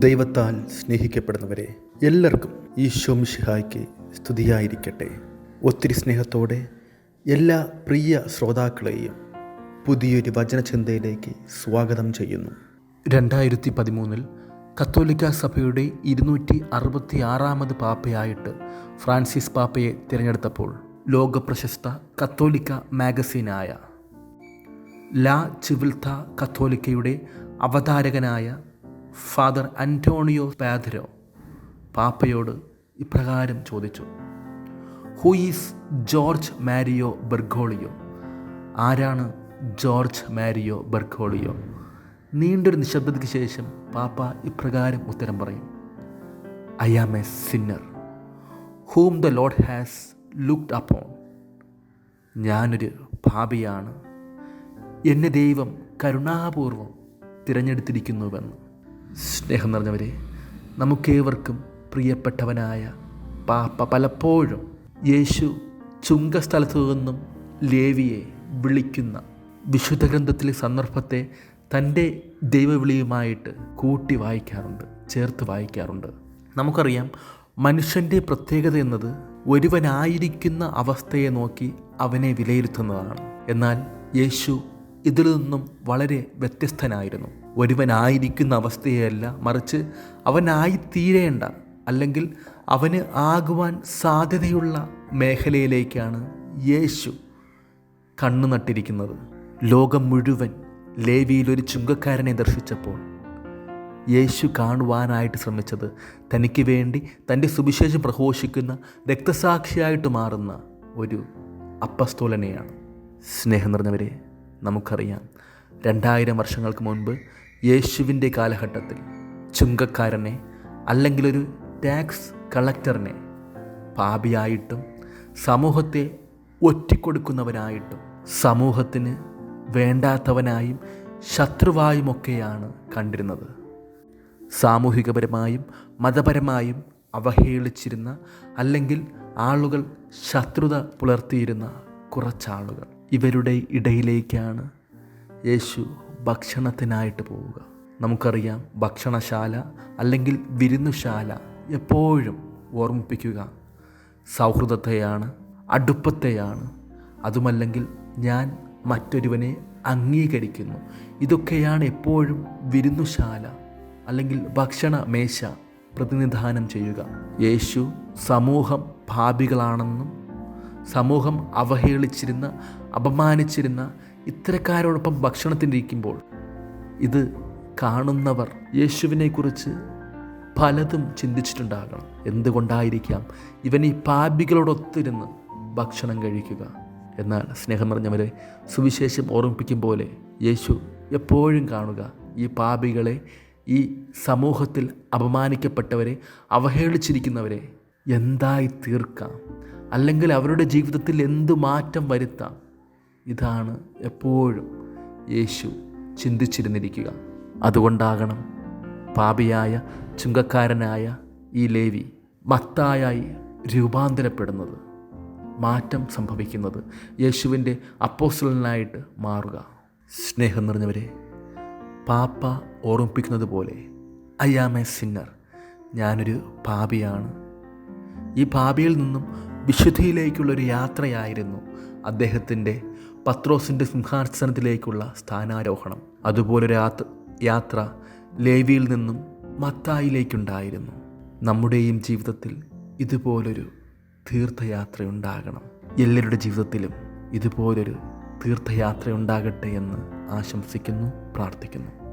ദൈവത്താൽ സ്നേഹിക്കപ്പെടുന്നവരെ എല്ലാവർക്കും ഈശോ മിഷിഹായ്ക്ക് സ്തുതിയായിരിക്കട്ടെ. ഒത്തിരി സ്നേഹത്തോടെ എല്ലാ പ്രിയ ശ്രോതാക്കളെയും പുതിയൊരു വചനചിന്തയിലേക്ക് സ്വാഗതം ചെയ്യുന്നു. രണ്ടായിരത്തി പതിമൂന്നിൽ കത്തോലിക്ക സഭയുടെ ഇരുന്നൂറ്റി അറുപത്തി ആറാമത് പാപ്പയായിട്ട് ഫ്രാൻസിസ് പാപ്പയെ തിരഞ്ഞെടുത്തപ്പോൾ ലോകപ്രശസ്ത കത്തോലിക്ക മാഗസീനായ ലാ ചിവിൽത്ത കത്തോലിക്കയുടെ അവതാരകനായ ഫാദർ അന്റോണിയോ പാദരോ പാപ്പയോട് ഇപ്രകാരം ചോദിച്ചു who is George Mario Bergoglio ആരാണ് ജോർജ് മാരിയോ ബെർഗോളിയോ? നീണ്ടൊരു നിശബ്ദതയ്ക്ക് ശേഷം പാപ്പ ഇപ്രകാരം ഉത്തരം പറയും I am a sinner whom the lord has looked upon ഞാനൊരു പാപിയാണ്. എന്നെ ദൈവം കരുണാപൂർവം തിരഞ്ഞെടുത്തിരിക്കുന്നുവെന്ന്. സ്നേഹം നിറഞ്ഞവരെ നമുക്കേവർക്കും പ്രിയപ്പെട്ടവനായ പാപ്പ പലപ്പോഴും യേശു ചുങ്കസ്ഥലത്തു നിന്നും ലേവിയെ വിളിക്കുന്ന വിശുദ്ധ ഗ്രന്ഥത്തിലെ സന്ദർഭത്തെ തന്റെ ദൈവവിളിയുമായിട്ട് കൂട്ടി വായിക്കാറുണ്ട് ചേർത്ത് വായിക്കാറുണ്ട്. നമുക്കറിയാം മനുഷ്യന്റെ പ്രത്യേകത എന്നത് ഒരുവനായിരിക്കുന്ന അവസ്ഥയെ നോക്കി അവനെ വിലയിരുത്തുന്നതാണ്. എന്നാൽ യേശു ഇതിൽ നിന്നും വളരെ വ്യത്യസ്തനായിരുന്നു. ഒരുവനായിരിക്കുന്ന അവസ്ഥയല്ല മറിച്ച് അവനായിത്തീരേണ്ട അല്ലെങ്കിൽ അവന് ആകുവാൻ സാധ്യതയുള്ള മേഖലയിലേക്കാണ് യേശു കണ്ണു നട്ടിരിക്കുന്നത്. ലോകം മുഴുവൻ ലേവിയിൽ ഒരു ചുങ്കക്കാരനെ ദർശിച്ചപ്പോൾ യേശു കാണുവാനായിട്ട് ശ്രമിച്ചത് തനിക്ക് വേണ്ടി തന്റെ സുവിശേഷം പ്രഘോഷിക്കുന്ന രക്തസാക്ഷിയായിട്ട് മാറുന്ന ഒരു അപ്പസ്തോലനെയാണ്. സ്നേഹം നിറഞ്ഞവരെ നമുക്കറിയാം. രണ്ടായിരം വർഷങ്ങൾക്ക് മുൻപ് യേശുവിന്റെ കാലഘട്ടത്തിൽ ചുങ്കക്കാരനെ അല്ലെങ്കിൽ ഒരു ടാക്സ് കളക്ടറിനെ പാപിയായിട്ടും സമൂഹത്തെ ഒറ്റിക്കൊടുക്കുന്നവനായിട്ടും സമൂഹത്തിന് വേണ്ടാത്തവനായും ശത്രുവായുമൊക്കെയാണ് കണ്ടിരുന്നത്. സാമൂഹികപരമായും മതപരമായും അവഹേളിച്ചിരുന്ന അല്ലെങ്കിൽ ആളുകൾ ശത്രുത പുലർത്തിയിരുന്ന കുറച്ചാളുകൾ. ഇവരുടെ ഇടയിലേക്കാണ് യേശു ഭക്ഷണത്തിനായിട്ട് പോവുക. നമുക്കറിയാം ഭക്ഷണശാല അല്ലെങ്കിൽ വിരുന്നുശാല എപ്പോഴും ഓർമ്മിപ്പിക്കുക. സൗഹൃദത്തെയാണ് അടുപ്പത്തെയാണ്. അതുമല്ലെങ്കിൽ ഞാൻ മറ്റൊരുവനെ അംഗീകരിക്കുന്നു. ഇതൊക്കെയാണ് എപ്പോഴും വിരുന്നുശാല അല്ലെങ്കിൽ ഭക്ഷണ മേശ പ്രതിനിധാനം ചെയ്യുക. യേശു സമൂഹം ഭാപികളാണെന്നും സമൂഹം അവഹേളിച്ചിരുന്ന അപമാനിച്ചിരുന്ന ഇത്തരക്കാരോടൊപ്പം ഭക്ഷണത്തിനിരിക്കുമ്പോൾ ഇത് കാണുന്നവർ യേശുവിനെക്കുറിച്ച് പലതും ചിന്തിച്ചിട്ടുണ്ടാകണം. എന്തുകൊണ്ടായിരിക്കാം ഇവൻ ഈ പാപികളോടൊത്തിരുന്ന് ഭക്ഷണം കഴിക്കുക? എന്നാൽ സ്നേഹം നിറഞ്ഞവരെ സുവിശേഷം ഓർമ്മിപ്പിക്കും പോലെ യേശു എപ്പോഴും കാണുക ഈ പാപികളെ ഈ സമൂഹത്തിൽ അപമാനിക്കപ്പെട്ടവരെ അവഹേളിച്ചിരിക്കുന്നവരെ എന്തായി തീർക്കാം അല്ലെങ്കിൽ അവരുടെ ജീവിതത്തിൽ എന്ത് മാറ്റം വരുത്താം? ഇതാണ് എപ്പോഴും യേശു ചിന്തിച്ചിരുന്നിരിക്കുക. അതുകൊണ്ടാകണം പാപിയായ ചുങ്കക്കാരനായ ഈ ലേവി മത്തായായി രൂപാന്തരപ്പെടുന്നത്. മാറ്റം സംഭവിക്കുന്നത് യേശുവിന്റെ അപ്പോസ്റ്റലനായിട്ട് മാറുക. സ്നേഹം നിറഞ്ഞവരെ പാപ്പ ഓർമ്മിപ്പിക്കുന്നത് പോലെ ഐ ആം എ സിന്നർ. ഞാനൊരു പാപിയാണ്. ഈ പാപിയിൽ നിന്നും വിശുദ്ധിയിലേക്കുള്ളൊരു യാത്രയായിരുന്നു അദ്ദേഹത്തിന്റെ പത്രോസിന്റെ സിംഹാസനത്തിലേക്കുള്ള സ്ഥാനാരോഹണം. അതുപോലൊരു യാത്ര ലേവിയിൽ നിന്നും മത്തായിലേക്കുണ്ടായിരുന്നു. നമ്മുടെയും ജീവിതത്തിൽ ഇതുപോലൊരു തീർത്ഥയാത്രയുണ്ടാകണം. എല്ലാവരുടെ ജീവിതത്തിലും ഇതുപോലൊരു തീർത്ഥയാത്രയുണ്ടാകട്ടെ എന്ന് ആശംസിക്കുന്നു പ്രാർത്ഥിക്കുന്നു.